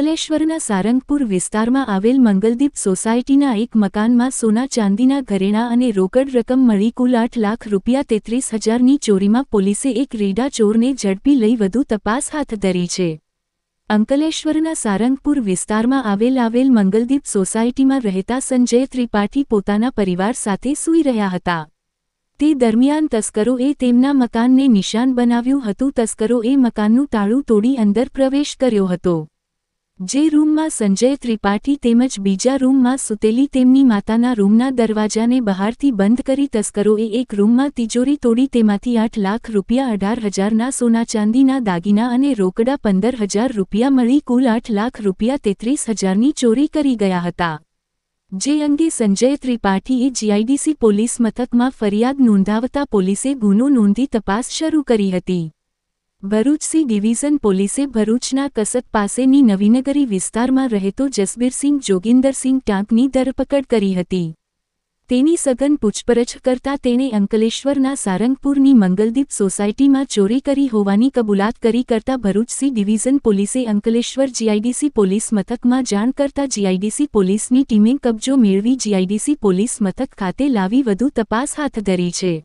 અંકલેશ્વરના સારંગપુર વિસ્તારમાં આવેલ મંગલદીપ સોસાયટીના એક મકાનમાં સોના ચાંદીના ઘરેણાં અને રોકડ રકમ મળી કુલ આઠ લાખ રૂપિયા તેત્રીસ હજારની ચોરીમાં પોલીસે એક રીડા ચોરને ઝડપી લઈ વધુ તપાસ હાથ ધરી છે. અંકલેશ્વરના સારંગપુર વિસ્તારમાં આવેલ આવેલ મંગલદીપ સોસાયટીમાં રહેતા સંજય ત્રિપાઠી પોતાના પરિવાર સાથે સૂઈ રહ્યા હતા. તે દરમિયાન તસ્કરોએ તેમના મકાનને નિશાન બનાવ્યું હતું. તસ્કરોએ મકાનનું તાળું તોડી અંદર પ્રવેશ કર્યો હતો. જે રૂમમાં સંજય ત્રિપાઠી તેમજ બીજા રૂમમાં સૂતેલી તેમની માતાના રૂમના દરવાજાને બહારથી બંધ કરી તસ્કરોએ એક રૂમમાં તિજોરી તોડી તેમાંથી આઠ લાખ રૂપિયા, અઢાર હજારના સોના ચાંદીના દાગીના અને રોકડા પંદર હજાર રૂપિયા મળી કુલ આઠ લાખ રૂપિયા તેત્રીસ હજારની ચોરી કરી ગયા હતા. જે અંગે સંજય ત્રિપાઠીએ જીઆઈડીસી પોલીસ મથકમાં ફરિયાદ નોંધાવતા પોલીસે ગુનો નોંધી તપાસ શરૂ કરી હતી. ભરૂચ ડિવિઝન પોલીસે ભરૂચના કસત પાસેની નવીનગરી વિસ્તારમાં રહેતો જસબીરસિંહ જોગિંદરસિંહ ટાંકની ધરપકડ કરી હતી. તેની સઘન પૂછપરછ કરતા તેણે અંકલેશ્વરના સારંગપુરની મંગલદીપ સોસાયટીમાં ચોરી કરી હોવાની કબૂલાત કરી કરતા ભરૂચ ડિવિઝન પોલીસે અંકલેશ્વર જીઆઈડીસી પોલીસ મથકમાં જાણ કરતા જીઆઈડીસી પોલીસની ટીમે કબજો મેળવી જીઆઈડીસી પોલીસ મથક ખાતે લાવી વધુ તપાસ હાથ ધરી છે.